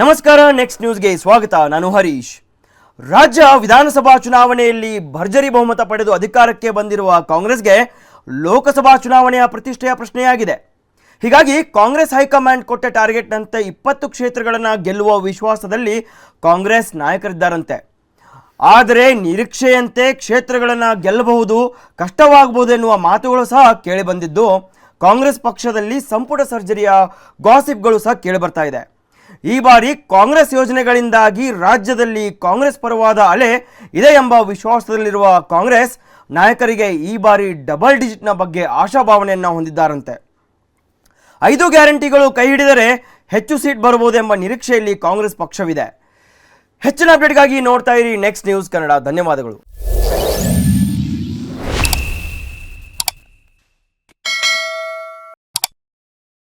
ನಮಸ್ಕಾರ ನೆಕ್ಸ್ಟ್ ನ್ಯೂಸ್ಗೆ ಸ್ವಾಗತ. ನಾನು ಹರೀಶ್. ರಾಜ್ಯ ವಿಧಾನಸಭಾ ಚುನಾವಣೆಯಲ್ಲಿ ಭರ್ಜರಿ ಬಹುಮತ ಪಡೆದು ಅಧಿಕಾರಕ್ಕೆ ಬಂದಿರುವ ಕಾಂಗ್ರೆಸ್ಗೆ ಲೋಕಸಭಾ ಚುನಾವಣೆಯ ಪ್ರತಿಷ್ಠೆಯ ಪ್ರಶ್ನೆಯಾಗಿದೆ. ಹೀಗಾಗಿ ಕಾಂಗ್ರೆಸ್ ಹೈಕಮಾಂಡ್ ಕೊಟ್ಟ ಟಾರ್ಗೆಟ್ನಂತೆ ಇಪ್ಪತ್ತು ಕ್ಷೇತ್ರಗಳನ್ನು ಗೆಲ್ಲುವ ವಿಶ್ವಾಸದಲ್ಲಿ ಕಾಂಗ್ರೆಸ್ ನಾಯಕರಿದ್ದಾರಂತೆ. ಆದರೆ ನಿರೀಕ್ಷೆಯಂತೆ ಕ್ಷೇತ್ರಗಳನ್ನು ಗೆಲ್ಲಬಹುದು ಕಷ್ಟವಾಗಬಹುದು ಎನ್ನುವ ಮಾತುಗಳು ಸಹ ಕೇಳಿಬಂದಿದ್ದು ಕಾಂಗ್ರೆಸ್ ಪಕ್ಷದಲ್ಲಿ ಸಂಪುಟ ಸರ್ಜರಿಯ ಗಾಸಿಪ್ಗಳು ಸಹ ಕೇಳಿಬರ್ತಾ ಇದೆ. ಈ ಬಾರಿ ಕಾಂಗ್ರೆಸ್ ಯೋಜನೆಗಳಿಂದಾಗಿ ರಾಜ್ಯದಲ್ಲಿ ಕಾಂಗ್ರೆಸ್ ಪರವಾದ ಅಲೆ ಇದೆ ಎಂಬ ವಿಶ್ವಾಸದಲ್ಲಿರುವ ಕಾಂಗ್ರೆಸ್ ನಾಯಕರಿಗೆ ಈ ಬಾರಿ ಡಬಲ್ ಡಿಜಿಟ್ನ ಬಗ್ಗೆ ಆಶಾಭಾವನೆಯನ್ನು ಹೊಂದಿದ್ದಾರಂತೆ. ಐದು ಗ್ಯಾರಂಟಿಗಳು ಕೈ ಹಿಡಿದರೆ ಹೆಚ್ಚು ಸೀಟ್ ಬರಬಹುದೆಂಬ ನಿರೀಕ್ಷೆಯಲ್ಲಿ ಕಾಂಗ್ರೆಸ್ ಪಕ್ಷವಿದೆ. ಹೆಚ್ಚಿನ ಅಪ್ಡೇಟ್ಗಾಗಿ ನೋಡ್ತಾ ಇರಿ ನೆಕ್ಸ್ಟ್ ನ್ಯೂಸ್ ಕನ್ನಡ. ಧನ್ಯವಾದಗಳು.